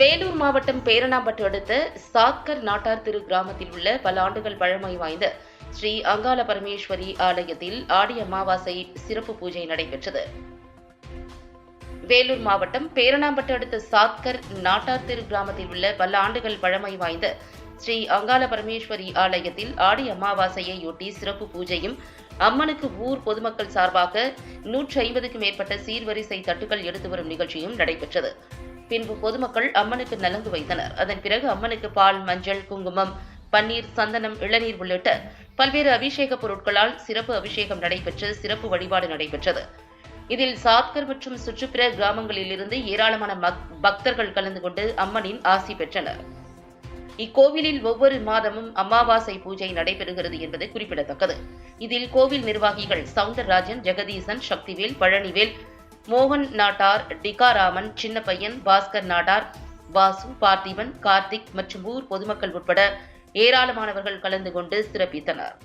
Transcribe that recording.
வேலூர் மாவட்டம் பேரணாம்பட்டு அடுத்த சாத்கர் நாட்டார் திரு கிராமத்தில் உள்ள பல ஆண்டுகள் பழமை வாய்ந்த ஸ்ரீ அங்காள பரமேஸ்வரி ஆலயத்தில் ஆடி அமாவாசை சிறப்பு பூஜை நடைபெற்றது. வேலூர் மாவட்டம் பேரணாம்பட்டு அடுத்த சாத்கர் நாட்டார் திரு கிராமத்தில் உள்ள பல ஆண்டுகள் பழமை வாய்ந்த ஸ்ரீ அங்காள பரமேஸ்வரி ஆலயத்தில் ஆடி அமாவாசையையொட்டி சிறப்பு பூஜையும் அம்மனுக்கு ஊர் பொதுமக்கள் சார்பாக நூற்றி ஐம்பதுக்கும் மேற்பட்ட சீர்வரிசை தட்டுகள் எடுத்து வரும் நிகழ்ச்சியும் நடைபெற்றது. பின்பு பொதுமக்கள் அம்மனுக்கு நலங்கு வைத்தனர். அதன் பிறகு அம்மனுக்கு பால் மஞ்சள் குங்குமம் பன்னீர் சந்தனம் இளநீர் உள்ளிட்ட பல்வேறு அபிஷேக பொருட்களால் சிறப்பு அபிஷேகம் நடைபெற்று சிறப்பு வழிபாடு நடைபெற்றது. இதில் சாத்கர் மற்றும் சுற்றுப்புற கிராமங்களிலிருந்து ஏராளமான மக்- பக்தர்கள் கலந்து கொண்டு அம்மனின் ஆசி பெற்றனர். இக்கோவிலில் ஒவ்வொரு மாதமும் அமாவாசை பூஜை நடைபெறுகிறது என்பது குறிப்பிடத்தக்கது. இதில் கோவில் நிர்வாகிகள் சவுந்தரராஜன் ஜெகதீசன் சக்திவேல் பழனிவேல் மோகன் நாட்டார் டிகாராமன் சின்னப்பையன் பாஸ்கர் நாடார் வாசு பார்த்திபன் கார்த்திக் மற்றும் ஊர் பொதுமக்கள் உட்பட ஏராளமானவர்கள் கலந்து கொண்டு சிறப்பித்தனர்.